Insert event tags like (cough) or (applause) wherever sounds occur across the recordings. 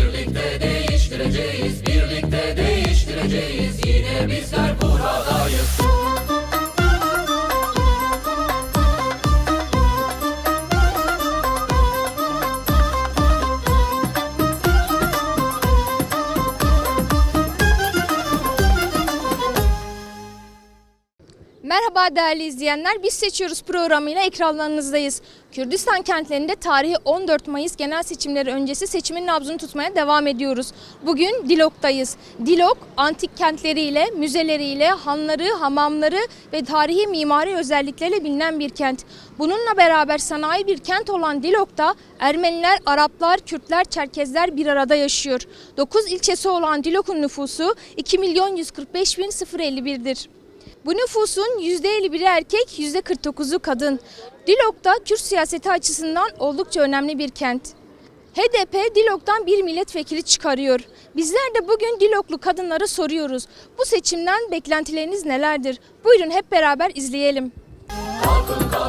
Birlikte değiştireceğiz, birlikte değiştireceğiz. Yine bizler buradayız. Değerli izleyenler. Biz seçiyoruz programıyla ekranlarınızdayız. Kürdistan kentlerinde tarihi 14 Mayıs genel seçimleri öncesi seçimin nabzını tutmaya devam ediyoruz. Bugün Dilok'tayız. Dilok antik kentleriyle, müzeleriyle, hanları, hamamları ve tarihi mimari özellikleriyle bilinen bir kent. Bununla beraber sanayi bir kent olan Dilok'ta Ermeniler, Araplar, Kürtler, Çerkezler bir arada yaşıyor. 9 ilçesi olan Dilok'un nüfusu 2 milyon 145 bin 051'dir. Bu nüfusun %51'i erkek, %49'u kadın. Dilok'ta Kürt siyaseti açısından oldukça önemli bir kent. HDP Dilok'tan bir milletvekili çıkarıyor. Bizler de bugün Diloklu kadınlara soruyoruz. Bu seçimden beklentileriniz nelerdir? Buyurun hep beraber izleyelim. Kalkın kalkın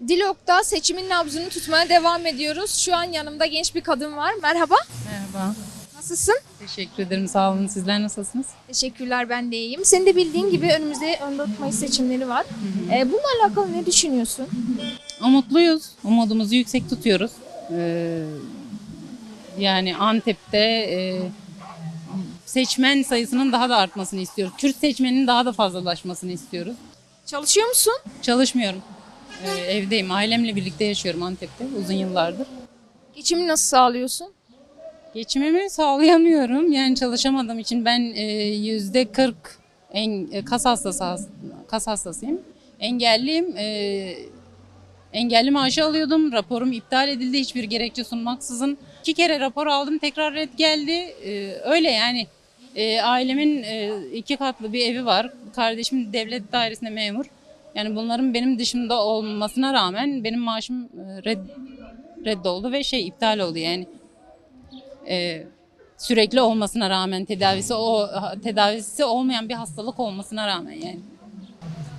Dilok'ta seçimin nabzını tutmaya devam ediyoruz. Şu an yanımda genç bir kadın var. Merhaba. Merhaba. Nasılsın? Teşekkür ederim. Sağ olun. Sizler nasılsınız? Teşekkürler ben de iyiyim. Senin de bildiğin gibi önümüzde 14 Mayıs seçimleri var. Ee, bununla alakalı ne düşünüyorsun? Umutluyuz. Umudumuzu yüksek tutuyoruz. Ee, yani Antep'te e, seçmen sayısının daha da artmasını istiyoruz. Kürt seçmenin daha da fazlalaşmasını istiyoruz. Çalışıyor musun? Çalışmıyorum. Ee, evdeyim. Ailemle birlikte yaşıyorum Antep'te uzun yıllardır. Geçimini nasıl sağlıyorsun? Geçimimi sağlayamıyorum. Yani çalışamadığım için ben e, yüzde 40 en, e, kas hastası kas hastasıyım. Engelliyim. E, engelli maaşı alıyordum. Raporum iptal edildi hiçbir gerekçe sunmaksızın. İki kere rapor aldım. Tekrar red geldi. E, öyle yani. E, ailemin e, iki katlı bir evi var. Kardeşim devlet dairesinde memur. Yani bunların benim dışımda olmasına rağmen benim maaşım e, red, reddoldu ve şey iptal oldu yani e, sürekli olmasına rağmen tedavisi o tedavisi olmayan bir hastalık olmasına rağmen yani.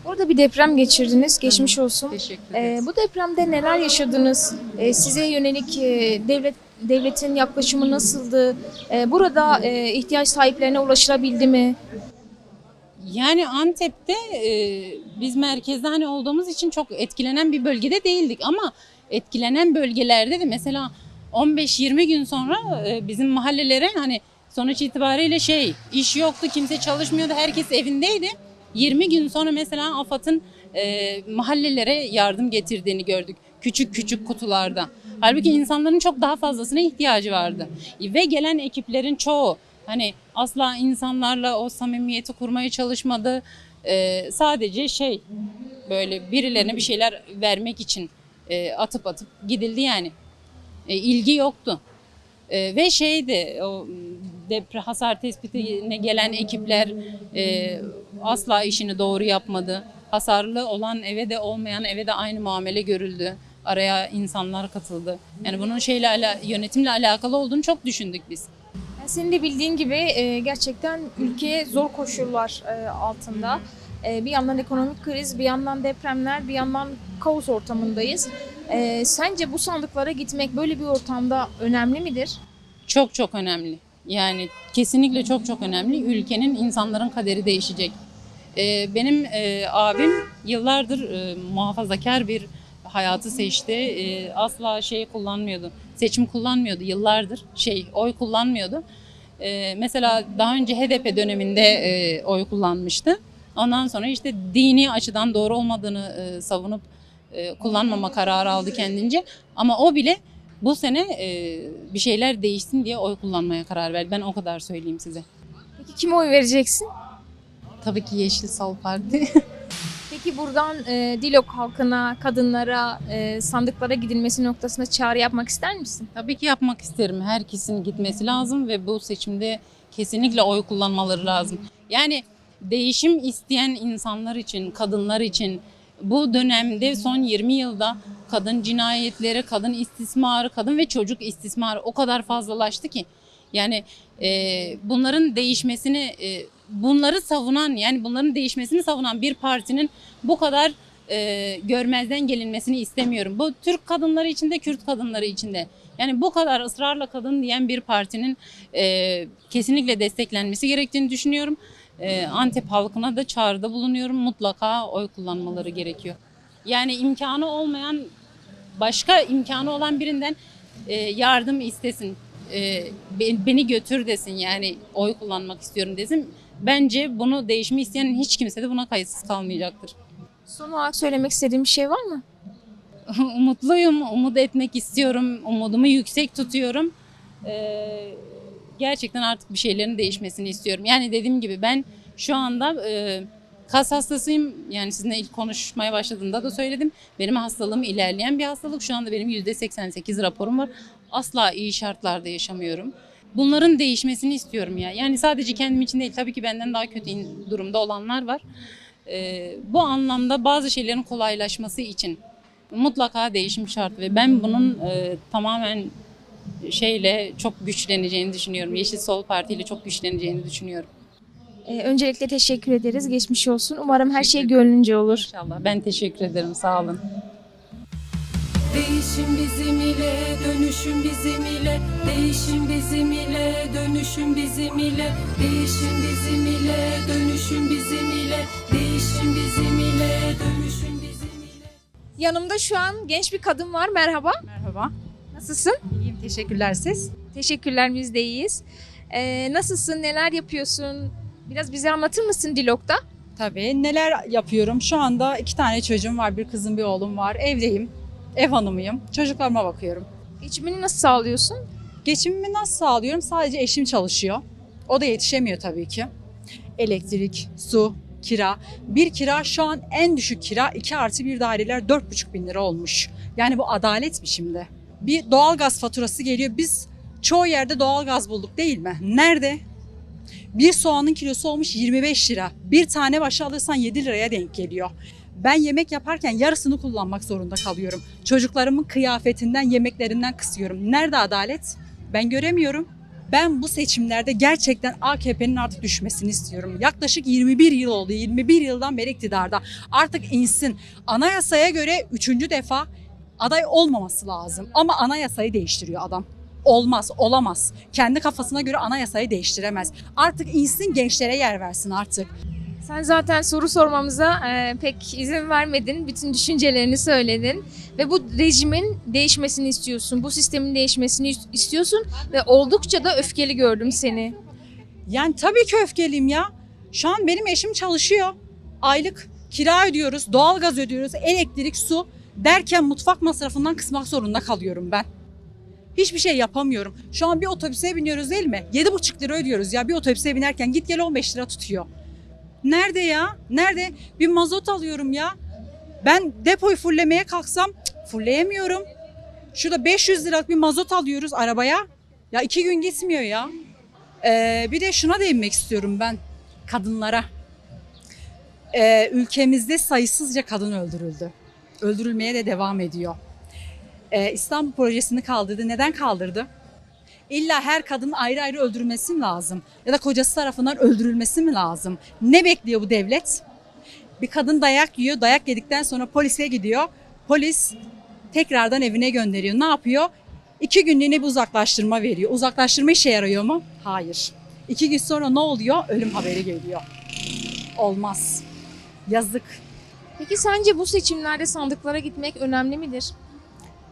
Orada bir deprem geçirdiniz. Geçmiş olsun. Teşekkür Ee, ederiz. bu depremde neler yaşadınız? Ee, size yönelik e, devlet devletin yaklaşımı nasıldı? Ee, burada e, ihtiyaç sahiplerine ulaşılabildi mi? Yani Antep'te e, biz merkezde hani olduğumuz için çok etkilenen bir bölgede değildik ama etkilenen bölgelerde de mesela 15-20 gün sonra e, bizim mahallelere hani sonuç itibariyle şey iş yoktu kimse çalışmıyordu herkes evindeydi. 20 gün sonra mesela AFAD'ın e, mahallelere yardım getirdiğini gördük. Küçük küçük kutularda. Halbuki insanların çok daha fazlasına ihtiyacı vardı. Ve gelen ekiplerin çoğu hani asla insanlarla o samimiyeti kurmaya çalışmadı. E, sadece şey böyle birilerine bir şeyler vermek için e, atıp atıp gidildi yani. E, ilgi yoktu. E, ve şeydi o deprem hasar tespitine gelen ekipler e, asla işini doğru yapmadı. Hasarlı olan eve de olmayan eve de aynı muamele görüldü. Araya insanlar katıldı. Yani bunun şeyle ala, yönetimle alakalı olduğunu çok düşündük biz. Senin de bildiğin gibi e, gerçekten ülke zor koşullar e, altında. E, bir yandan ekonomik kriz, bir yandan depremler, bir yandan kaos ortamındayız. Sence bu sandıklara gitmek böyle bir ortamda önemli midir? Çok çok önemli. Yani kesinlikle çok çok önemli. Ülkenin insanların kaderi değişecek. Benim abim yıllardır muhafazakar bir hayatı seçti. Asla şey kullanmıyordu. Seçim kullanmıyordu yıllardır. Şey oy kullanmıyordu. E, mesela daha önce HDP döneminde e, oy kullanmıştı. Ondan sonra işte dini açıdan doğru olmadığını e, savunup e, kullanmama kararı aldı kendince. Ama o bile bu sene e, bir şeyler değişsin diye oy kullanmaya karar verdi. Ben o kadar söyleyeyim size. Peki kime oy vereceksin? Tabii ki Yeşil Sol Parti. (laughs) Peki buradan e, Dilok halkına, kadınlara, e, sandıklara gidilmesi noktasında çağrı yapmak ister misin? Tabii ki yapmak isterim. Herkesin gitmesi lazım ve bu seçimde kesinlikle oy kullanmaları lazım. Yani değişim isteyen insanlar için, kadınlar için bu dönemde son 20 yılda kadın cinayetleri, kadın istismarı, kadın ve çocuk istismarı o kadar fazlalaştı ki yani e, bunların değişmesini, e, bunları savunan yani bunların değişmesini savunan bir partinin bu kadar e, görmezden gelinmesini istemiyorum. Bu Türk kadınları için de Kürt kadınları için de. Yani bu kadar ısrarla kadın diyen bir partinin e, kesinlikle desteklenmesi gerektiğini düşünüyorum. E, Antep halkına da çağrıda bulunuyorum. Mutlaka oy kullanmaları gerekiyor. Yani imkanı olmayan, başka imkanı olan birinden e, yardım istesin. E, be- beni götür desin yani oy kullanmak istiyorum desin. Bence bunu değişimi isteyen hiç kimse de buna kayıtsız kalmayacaktır. Son olarak söylemek istediğim bir şey var mı? (laughs) Umutluyum, umut etmek istiyorum, umudumu yüksek tutuyorum. Ee, gerçekten artık bir şeylerin değişmesini istiyorum. Yani dediğim gibi ben şu anda e, kas hastasıyım. Yani sizinle ilk konuşmaya başladığımda da söyledim. Benim hastalığım ilerleyen bir hastalık. Şu anda benim %88 raporum var. Asla iyi şartlarda yaşamıyorum. Bunların değişmesini istiyorum ya. Yani sadece kendim için değil. Tabii ki benden daha kötü durumda olanlar var. Ee, bu anlamda bazı şeylerin kolaylaşması için mutlaka değişim şart ve ben bunun e, tamamen şeyle çok güçleneceğini düşünüyorum. Yeşil Sol Parti ile çok güçleneceğini düşünüyorum. Ee, öncelikle teşekkür ederiz. Geçmiş olsun. Umarım her şey gönlünce olur. İnşallah. Ben teşekkür ederim. Sağ olun. Değişim bizim ile, dönüşüm bizim ile Değişim bizim ile, dönüşüm bizim ile Değişim bizim ile, dönüşüm bizim ile Değişim bizim ile, dönüşüm bizim ile Yanımda şu an genç bir kadın var. Merhaba. Merhaba. Nasılsın? İyiyim. Teşekkürler siz. Teşekkürler biz de iyiyiz. Ee, nasılsın? Neler yapıyorsun? Biraz bize anlatır mısın Dilok'ta? Tabii. Neler yapıyorum? Şu anda iki tane çocuğum var. Bir kızım bir oğlum var. Evdeyim. Ev hanımıyım. Çocuklarıma bakıyorum. Geçimini nasıl sağlıyorsun? Geçimimi nasıl sağlıyorum? Sadece eşim çalışıyor. O da yetişemiyor tabii ki. Elektrik, su, kira. Bir kira şu an en düşük kira 2 artı bir daireler 4,5 bin lira olmuş. Yani bu adalet mi şimdi? Bir doğalgaz faturası geliyor. Biz çoğu yerde doğalgaz bulduk değil mi? Nerede? Bir soğanın kilosu olmuş 25 lira. Bir tane başa alırsan 7 liraya denk geliyor. Ben yemek yaparken yarısını kullanmak zorunda kalıyorum. Çocuklarımın kıyafetinden, yemeklerinden kısıyorum. Nerede adalet? Ben göremiyorum. Ben bu seçimlerde gerçekten AKP'nin artık düşmesini istiyorum. Yaklaşık 21 yıl oldu. 21 yıldan beri iktidarda. Artık insin. Anayasaya göre üçüncü defa aday olmaması lazım. Ama anayasayı değiştiriyor adam. Olmaz, olamaz. Kendi kafasına göre anayasayı değiştiremez. Artık insin gençlere yer versin artık. Sen zaten soru sormamıza e, pek izin vermedin. Bütün düşüncelerini söyledin. Ve bu rejimin değişmesini istiyorsun. Bu sistemin değişmesini is- istiyorsun. Ve oldukça da öfkeli gördüm seni. Yani tabii ki öfkeliyim ya. Şu an benim eşim çalışıyor. Aylık kira ödüyoruz, doğalgaz ödüyoruz, elektrik, su derken mutfak masrafından kısmak zorunda kalıyorum ben. Hiçbir şey yapamıyorum. Şu an bir otobüse biniyoruz değil mi? 7,5 lira ödüyoruz ya bir otobüse binerken git gel 15 lira tutuyor. Nerede ya? Nerede? Bir mazot alıyorum ya. Ben depoyu fullemeye kalksam cık, fulleyemiyorum. Şurada 500 liralık bir mazot alıyoruz arabaya. Ya iki gün gitmiyor ya. Ee, bir de şuna değinmek istiyorum ben kadınlara. Ee, ülkemizde sayısızca kadın öldürüldü. Öldürülmeye de devam ediyor. Ee, İstanbul projesini kaldırdı. Neden kaldırdı? İlla her kadının ayrı ayrı öldürülmesi mi lazım? Ya da kocası tarafından öldürülmesi mi lazım? Ne bekliyor bu devlet? Bir kadın dayak yiyor. Dayak yedikten sonra polise gidiyor. Polis tekrardan evine gönderiyor. Ne yapıyor? İki günlüğüne bir uzaklaştırma veriyor. Uzaklaştırma işe yarıyor mu? Hayır. İki gün sonra ne oluyor? Ölüm haberi geliyor. Olmaz. Yazık. Peki sence bu seçimlerde sandıklara gitmek önemli midir?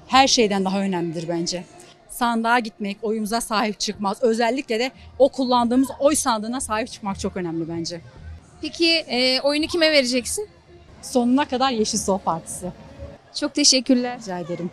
Her şeyden daha önemlidir bence. Sandığa gitmek, oyumuza sahip çıkmak, özellikle de o kullandığımız oy sandığına sahip çıkmak çok önemli bence. Peki e, oyunu kime vereceksin? Sonuna kadar Yeşil Sol Partisi. Çok teşekkürler. Rica ederim.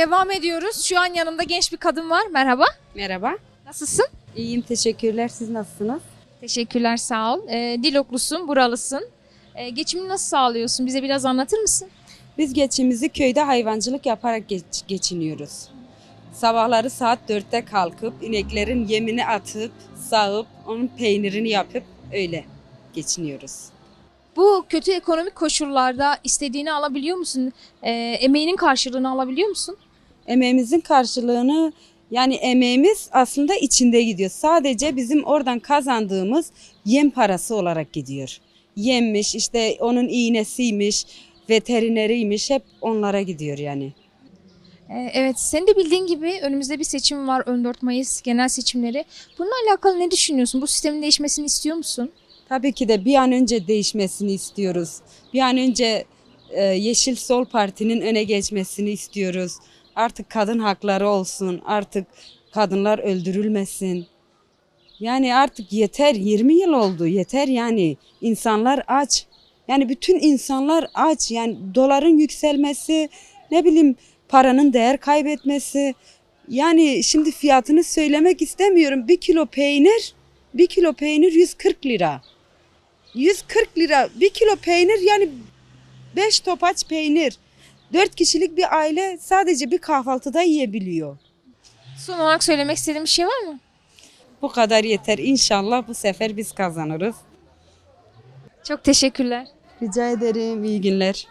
Devam ediyoruz. Şu an yanımda genç bir kadın var. Merhaba. Merhaba. Nasılsın? İyiyim teşekkürler. Siz nasılsınız? Teşekkürler sağ ol. Ee, Diloklusun, buralısın. Ee, geçimini nasıl sağlıyorsun? Bize biraz anlatır mısın? Biz geçimizi köyde hayvancılık yaparak geç- geçiniyoruz. Sabahları saat 4'te kalkıp ineklerin yemini atıp sağıp onun peynirini yapıp öyle geçiniyoruz. Bu kötü ekonomik koşullarda istediğini alabiliyor musun? Ee, emeğinin karşılığını alabiliyor musun? Emeğimizin karşılığını yani emeğimiz aslında içinde gidiyor. Sadece bizim oradan kazandığımız yem parası olarak gidiyor. Yemmiş işte onun iğnesiymiş, veterineriymiş hep onlara gidiyor yani. Ee, evet, senin de bildiğin gibi önümüzde bir seçim var 14 Mayıs genel seçimleri. Bununla alakalı ne düşünüyorsun? Bu sistemin değişmesini istiyor musun? Tabii ki de bir an önce değişmesini istiyoruz. Bir an önce e, Yeşil Sol Parti'nin öne geçmesini istiyoruz. Artık kadın hakları olsun, artık kadınlar öldürülmesin. Yani artık yeter 20 yıl oldu yeter yani insanlar aç. Yani bütün insanlar aç yani doların yükselmesi ne bileyim paranın değer kaybetmesi. Yani şimdi fiyatını söylemek istemiyorum. Bir kilo peynir, bir kilo peynir 140 lira. 140 lira bir kilo peynir yani 5 topaç peynir. 4 kişilik bir aile sadece bir kahvaltıda yiyebiliyor. Son olarak söylemek istediğin bir şey var mı? Bu kadar yeter. İnşallah bu sefer biz kazanırız. Çok teşekkürler. Rica ederim. İyi günler.